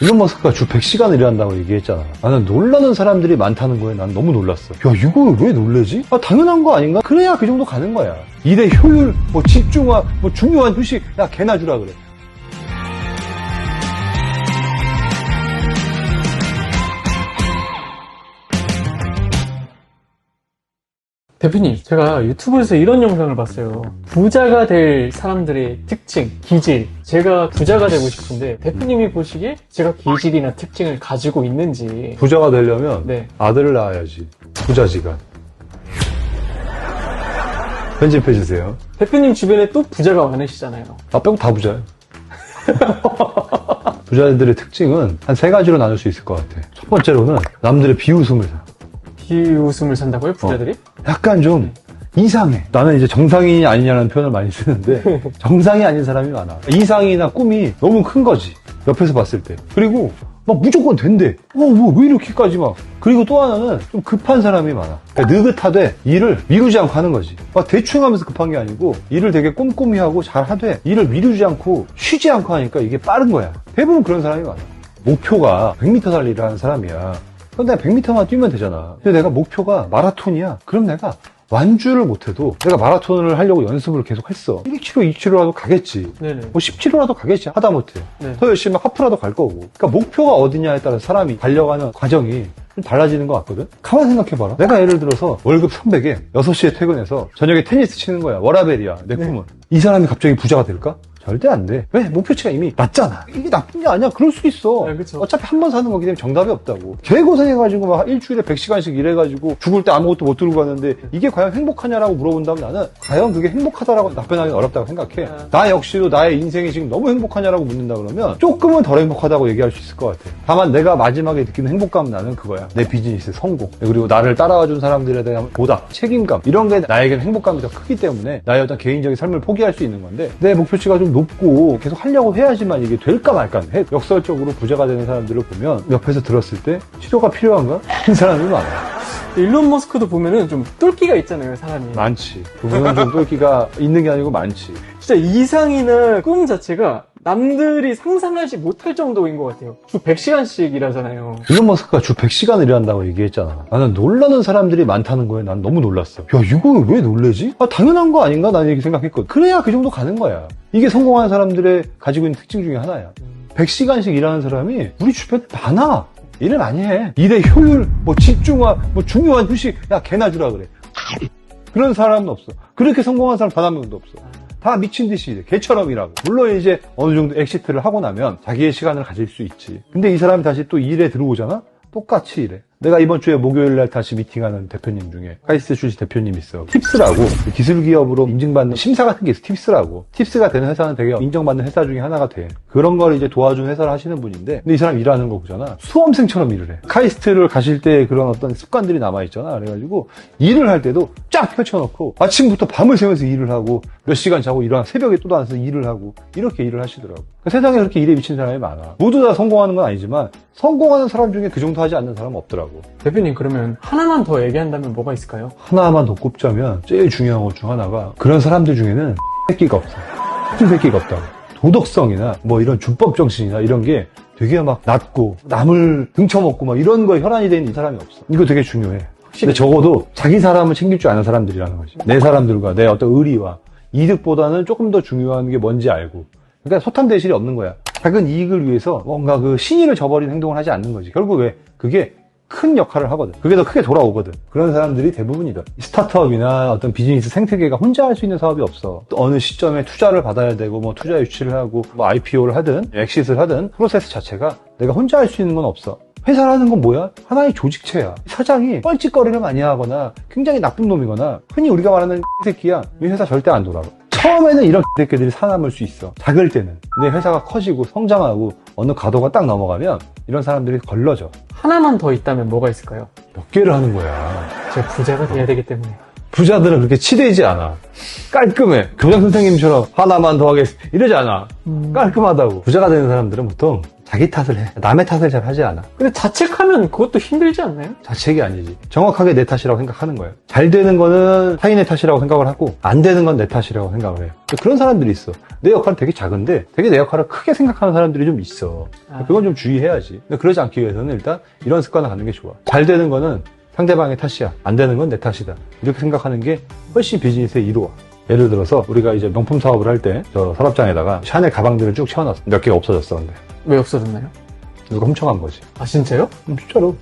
일론 머스크가 주 100시간 일한다고 얘기했잖아. 나는 놀라는 사람들이 많다는 거에 난 너무 놀랐어. 야, 이거 왜 놀래지? 아, 당연한 거 아닌가? 그래야 그 정도 가는 거야. 일의 효율, 뭐 집중화, 뭐 중요한 휴식, 야, 개나 주라 그래. 대표님, 제가 유튜브에서 이런 영상을 봤어요. 부자가 될 사람들의 특징, 기질. 제가 부자가 되고 싶은데, 대표님이 보시기에 제가 기질이나 특징을 가지고 있는지. 부자가 되려면 네. 아들을 낳아야지. 부자지간. 편집해주세요. 대표님 주변에 또 부자가 많으시잖아요. 나 빼고 다 부자야. 부자들의 특징은 한 세 가지로 나눌 수 있을 것 같아. 첫 번째로는 남들의 비웃음을 사. 비웃음을 산다고요, 부자들이? 약간 좀 이상해. 나는 이제 정상인이 아니냐는 표현을 많이 쓰는데 정상이 아닌 사람이 많아. 이상이나 꿈이 너무 큰 거지. 옆에서 봤을 때. 그리고 막 무조건 된대. 어, 뭐 왜 이렇게까지 막. 그리고 또 하나는 좀 급한 사람이 많아. 그러니까 느긋하되 일을 미루지 않고 하는 거지. 막 대충 하면서 급한 게 아니고 일을 되게 꼼꼼히 하고 잘 하되 일을 미루지 않고 쉬지 않고 하니까 이게 빠른 거야. 대부분 그런 사람이 많아. 목표가 100m 달리를 하는 사람이야. 내가 100m만 뛰면 되잖아. 근데 내가 목표가 마라톤이야. 그럼 내가 완주를 못해도 내가 마라톤을 하려고 연습을 계속 했어. 1km, 2km라도 가겠지. 네네. 뭐 10km라도 가겠지. 하다 못해. 네. 더 열심히 하프라도 갈 거고. 그러니까 목표가 어디냐에 따라 사람이 달려가는 과정이 좀 달라지는 것 같거든? 가만 생각해봐라. 내가 예를 들어서 월급 300에 6시에 퇴근해서 저녁에 테니스 치는 거야. 워라벨이야. 내 꿈은. 이 사람이 갑자기 부자가 될까? 절대 안 돼. 왜? 목표치가 이미 낮잖아. 이게 나쁜 게 아니야. 그럴 수 있어. 네. 어차피 한 번 사는 거기 때문에 정답이 없다고. 개고생해가지고 막 일주일에 100시간씩 일해가지고 죽을 때 아무것도 못 들고 가는데 이게 과연 행복하냐라고 물어본다면 나는 과연 그게 행복하다라고 답변하기는 어렵다고 생각해. 아. 나 역시도 나의 인생이 지금 너무 행복하냐라고 묻는다 그러면 조금은 덜 행복하다고 얘기할 수 있을 것 같아. 다만 내가 마지막에 느끼는 행복감은 나는 그거야. 내 비즈니스의 성공. 그리고 나를 따라와준 사람들에 대한 보답, 책임감. 이런 게 나에게는 행복감이 더 크기 때문에 나의 어떤 개인적인 삶을 포기할 수 있는 건데 내 목표치가 좀 높고 계속 하려고 해야지만 이게 될까 말까 해. 역설적으로 부자가 되는 사람들을 보면 옆에서 들었을 때 치료가 필요한가? 이 사람이 많아. 일론 머스크도 보면은 좀 똘끼가 있잖아요, 사람이. 많지. 보면 좀 똘끼가 있는 게 아니고 많지. 진짜 이상이나 꿈 자체가 남들이 상상하지 못할 정도인 것 같아요. 주 100시간씩 일하잖아요. 일론 머스크가 주 100시간 일한다고 얘기했잖아. 나는 놀라는 사람들이 많다는 거에 난 너무 놀랐어. 야, 이거 왜 놀래지? 아, 당연한 거 아닌가? 난 이렇게 생각했거든. 그래야 그 정도 가는 거야. 이게 성공한 사람들의 가지고 있는 특징 중에 하나야. 100시간씩 일하는 사람이 우리 주변에 많아. 일을 많이 해. 일의 효율, 뭐 집중화, 뭐 중요한 휴식, 야, 개나 주라 그래. 그런 사람은 없어. 그렇게 성공한 사람 단 한 명도 없어. 다 미친 듯이. 개처럼 일하고. 물론 이제 어느 정도 엑시트를 하고 나면 자기의 시간을 가질 수 있지. 근데 이 사람이 다시 또 일에 들어오잖아? 똑같이 일해. 내가 이번 주에 목요일 날 다시 미팅하는 대표님 중에 카이스트 출시 대표님 있어. 팁스라고 기술 기업으로 인증받는 심사 같은 게 있어. 팁스라고. 팁스가 되는 회사는 되게 인정받는 회사 중에 하나가 돼. 그런 걸 이제 도와주는 회사를 하시는 분인데 근데 이 사람 일하는 거 보잖아. 수험생처럼 일을 해. 카이스트를 가실 때 그런 어떤 습관들이 남아 있잖아. 그래가지고 일을 할 때도 쫙 펼쳐놓고 아침부터 밤을 새면서 일을 하고 몇 시간 자고 일어나 새벽에 또 나와서 일을 하고 이렇게 일을 하시더라고. 그러니까 세상에 그렇게 일에 미친 사람이 많아. 모두 다 성공하는 건 아니지만 성공하는 사람 중에 그 정도 하지 않는 사람은 없더라 고. 대표님, 그러면 하나만 더 얘기한다면 뭐가 있을까요? 하나만 더 꼽자면 제일 중요한 것 중 하나가 그런 사람들 중에는 새끼가 없어. 무슨 새끼가 없다고. 도덕성이나 뭐 이런 준법 정신이나 이런 게 되게 막 낮고 남을 등쳐먹고 막 이런 거에 혈안이 된이 사람이 없어. 이거 되게 중요해. 근데 적어도 자기 사람을 챙길 줄 아는 사람들이라는 거지. 내 사람들과 내 어떤 의리와 이득보다는 조금 더 중요한 게 뭔지 알고. 그러니까 소탐 대실이 없는 거야. 작은 이익을 위해서 뭔가 그 신의를 저버리는 행동을 하지 않는 거지. 결국 왜? 그게 큰 역할을 하거든. 그게 더 크게 돌아오거든. 그런 사람들이 대부분이다. 스타트업이나 어떤 비즈니스 생태계가 혼자 할 수 있는 사업이 없어. 또 어느 시점에 투자를 받아야 되고, 뭐 투자 유치를 하고, 뭐 IPO를 하든, 엑시트를 하든, 프로세스 자체가 내가 혼자 할 수 있는 건 없어. 회사라는 건 뭐야? 하나의 조직체야. 사장이 뻘짓거리를 많이 하거나 굉장히 나쁜 놈이거나 흔히 우리가 말하는 새끼야. 이 회사 절대 안 돌아가. 처음에는 이런 새끼들이 살아남을 수 있어. 작을 때는. 근데 회사가 커지고 성장하고 어느 가도가 딱 넘어가면 이런 사람들이 걸러져. 하나만 더 있다면 뭐가 있을까요? 몇 개를 하는 거야. 제가 부자가 돼야 되기 때문에. 부자들은 그렇게 치대지 않아. 깔끔해. 교장 선생님처럼 하나만 더 하겠습니다. 이러지 않아. 깔끔하다고. 부자가 되는 사람들은 보통 자기 탓을 해. 남의 탓을 잘 하지 않아. 근데 자책하면 그것도 힘들지 않나요? 자책이 아니지. 정확하게 내 탓이라고 생각하는 거예요. 잘 되는 거는 타인의 탓이라고 생각을 하고, 안 되는 건 내 탓이라고 생각을 해요. 그런 사람들이 있어. 내 역할은 되게 작은데, 되게 내 역할을 크게 생각하는 사람들이 좀 있어. 아. 그건 좀 주의해야지. 근데 그러지 않기 위해서는 일단 이런 습관을 갖는 게 좋아. 잘 되는 거는 상대방의 탓이야. 안 되는 건 내 탓이다. 이렇게 생각하는 게 훨씬 비즈니스에 이로워. 예를 들어서 우리가 이제 명품 사업을 할 때 저 서랍장에다가 샤넬 가방들을 쭉 채워놨어. 몇 개가 없어졌어, 근데. 왜 없어졌나요? 누가 훔쳐간 거지. 아 진짜요? 음, 진짜로.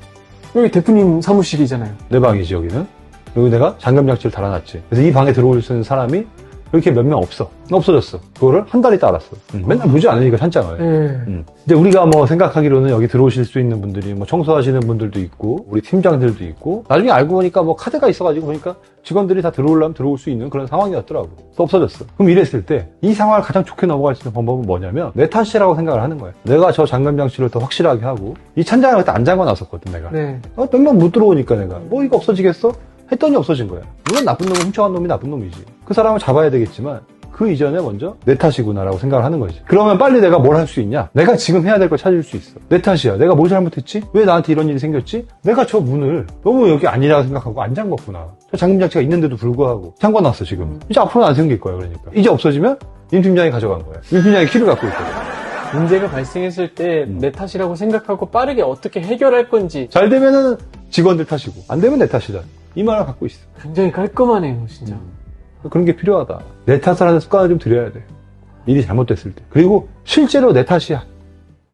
여기 대표님 사무실이잖아요. 내 방이지, 여기는. 그리고 내가 잠금 장치를 달아놨지. 그래서 이 방에 들어올 수 있는 사람이 이렇게 몇 명 없어. 없어졌어. 그거를 한달 있다 알았어. 음, 맨날 보지 않으니까 찬장을. 예. 음. 근데 우리가 뭐 생각하기로는 여기 들어오실 수 있는 분들이 뭐 청소하시는 분들도 있고 우리 팀장들도 있고 나중에 알고 보니까 뭐 카드가 있어가지고 보니까 직원들이 다 들어오려면 들어올 수 있는 그런 상황이었더라고. 또 없어졌어. 그럼 이랬을 때 이 상황을 가장 좋게 넘어갈 수 있는 방법은 뭐냐면 내 탓이라고 생각을 하는 거야. 내가 저 잠금 장치를 더 확실하게 하고 이 찬장을 그때 안 잠궈 놨었거든 내가. 네. 어, 몇명 못 들어오니까 내가 뭐 이거 없어지겠어? 했더니 없어진 거야. 물론 나쁜 놈은 훔쳐간 놈이 나쁜 놈이지. 그 사람을 잡아야 되겠지만 그 이전에 먼저 내 탓이구나라고 생각을 하는 거지. 그러면 빨리 내가 뭘 할 수 있냐? 내가 지금 해야 될 걸 찾을 수 있어. 내 탓이야. 내가 뭘 잘못했지? 왜 나한테 이런 일이 생겼지? 내가 저 문을 너무 여기 아니라고 생각하고 안 잠궜구나. 저 잠금 장치가 있는데도 불구하고 잠궈놨어 지금. 이제 앞으로는 안 생길 거야 그러니까. 이제 없어지면 임 팀장이 가져간 거야. 임 팀장이 키를 갖고 있거든. 문제가 발생했을 때 음. 내 탓이라고 생각하고 빠르게 어떻게 해결할 건지 잘 되면은 직원들 탓이고 안 되면 내 탓이다. 이 말을 갖고 있어. 굉장히 깔끔하네요, 진짜. 그런 게 필요하다. 내 탓을 하는 습관을 좀 들여야 돼. 일이 잘못됐을 때. 그리고 실제로 내 탓이야.